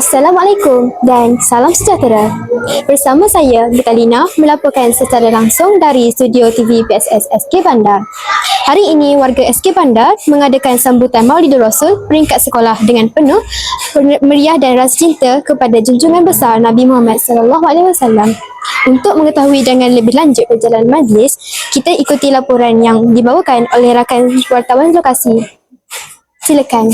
Assalamualaikum dan salam sejahtera. Bersama saya, Vitalina, melaporkan secara langsung dari studio TV PSS SK Bandar. Hari ini, warga SK Bandar mengadakan sambutan Maulidul Rasul peringkat sekolah dengan penuh meriah dan rasa cinta kepada junjungan besar Nabi Muhammad SAW. Untuk mengetahui dengan lebih lanjut perjalanan majlis, kita ikuti laporan yang dibawakan oleh rakan wartawan lokasi. Silakan.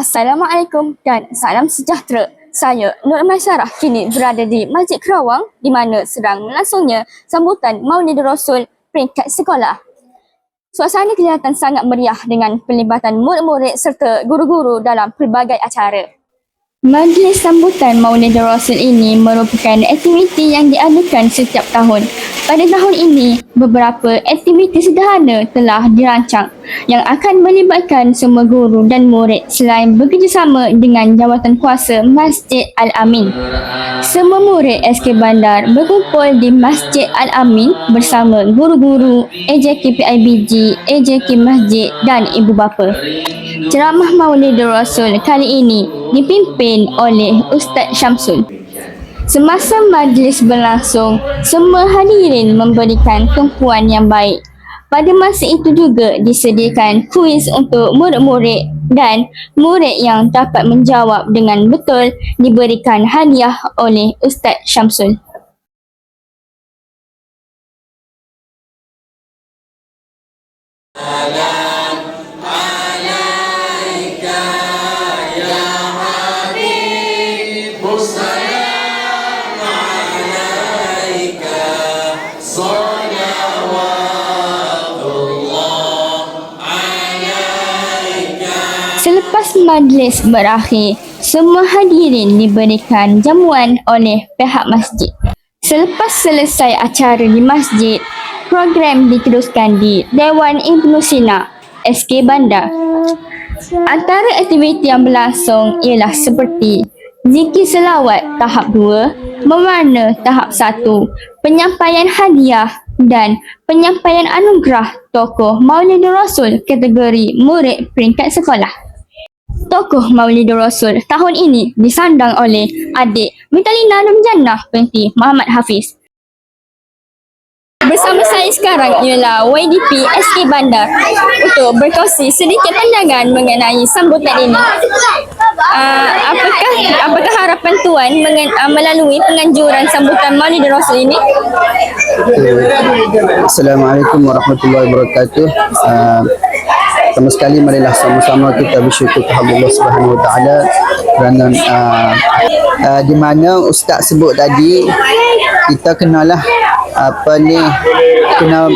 Assalamualaikum dan salam sejahtera. Saya Nur Masyarah kini berada di Masjid Kerawang di mana sedang melangsungnya sambutan Maulidul Rasul peringkat sekolah. Suasana kelihatan sangat meriah dengan pelibatan murid-murid serta guru-guru dalam pelbagai acara. Majlis sambutan Maulidul Rasul ini merupakan aktiviti yang diadakan setiap tahun. Pada tahun ini, beberapa aktiviti sederhana telah dirancang yang akan melibatkan semua guru dan murid selain bekerjasama dengan jawatan kuasa Masjid Al-Amin. Semua murid SK Bandar berkumpul di Masjid Al-Amin bersama guru-guru, AJK PIBG, AJK Masjid dan ibu bapa. Ceramah Maulidul Rasul kali ini dipimpin oleh Ustaz Syamsul. Semasa majlis berlangsung, semua hadirin memberikan tumpuan yang baik. Pada masa itu juga disediakan kuis untuk murid-murid dan murid yang dapat menjawab dengan betul diberikan hadiah oleh Ustaz Syamsul. Selepas majlis berakhir, semua hadirin diberikan jamuan oleh pihak masjid. Selepas selesai acara di masjid, program diteruskan di Dewan Ibnu Sina, SK Bandar. Antara aktiviti yang berlangsung ialah seperti zikir selawat tahap 2, mewarna tahap 1, penyampaian hadiah dan penyampaian anugerah tokoh Maulidul Rasul kategori murid peringkat sekolah. Tokoh Maulidul Rasul tahun ini disandang oleh adik Vitalina Nurjannah binti Muhammad Hafiz. Bersama saya sekarang ialah YDP SK Bandar untuk berkongsi sedikit pandangan mengenai sambutan ini. Uh, apakah apakah harapan tuan mengen, uh, melalui penganjuran sambutan Maulidul Rasul ini? Assalamualaikum warahmatullahi wabarakatuh. Uh, pertama sekali marilah sama-sama kita bersyukur kepada Allah Subhanahu Wa Taala kerana uh, uh, di mana ustaz sebut tadi kita kenalah apa ni kena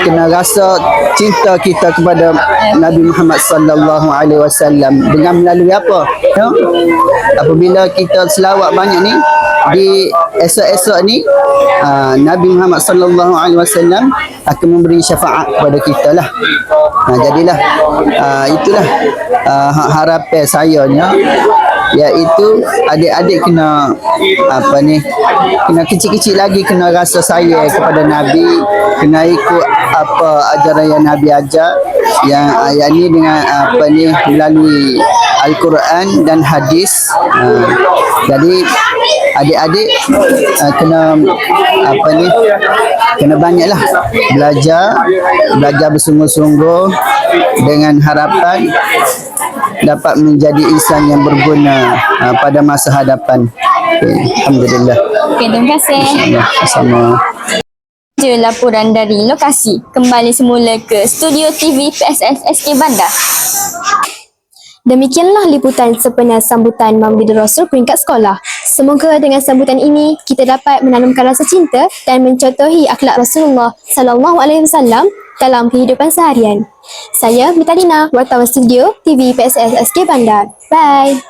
kena rasa cinta kita kepada Nabi Muhammad sallallahu alaihi wasallam dengan melalui apa? Ya? Apabila kita selawat banyak ni di esok-esok ni uh, Nabi Muhammad sallallahu alaihi wasallam akan memberi syafaat kepada kita lah. Nah, jadilah uh, itulah uh, harapan saya nya iaitu adik-adik kena apa ni kena kecil-kecil lagi kena rasa sayang kepada Nabi kena ikut apa ajaran yang Nabi ajar yang yang ni dengan apa ni melalui Al-Quran dan hadis uh, jadi adik-adik uh, kena apa ni kena banyaklah belajar belajar bersungguh-sungguh dengan harapan dapat menjadi insan yang berguna uh, pada masa hadapan. Okay. Alhamdulillah. Okay, terima kasih. Sama. Je laporan dari lokasi. Kembali semula ke studio TV PSS SK Bandar. Demikianlah liputan sepenuh sambutan Maulidul Rasul peringkat sekolah. Semoga dengan sambutan ini kita dapat menanamkan rasa cinta dan mencontohi akhlak Rasulullah sallallahu alaihi wasallam dalam kehidupan seharian. Saya Mitalina, wartawan studio TV PSS SK Bandar. Bye.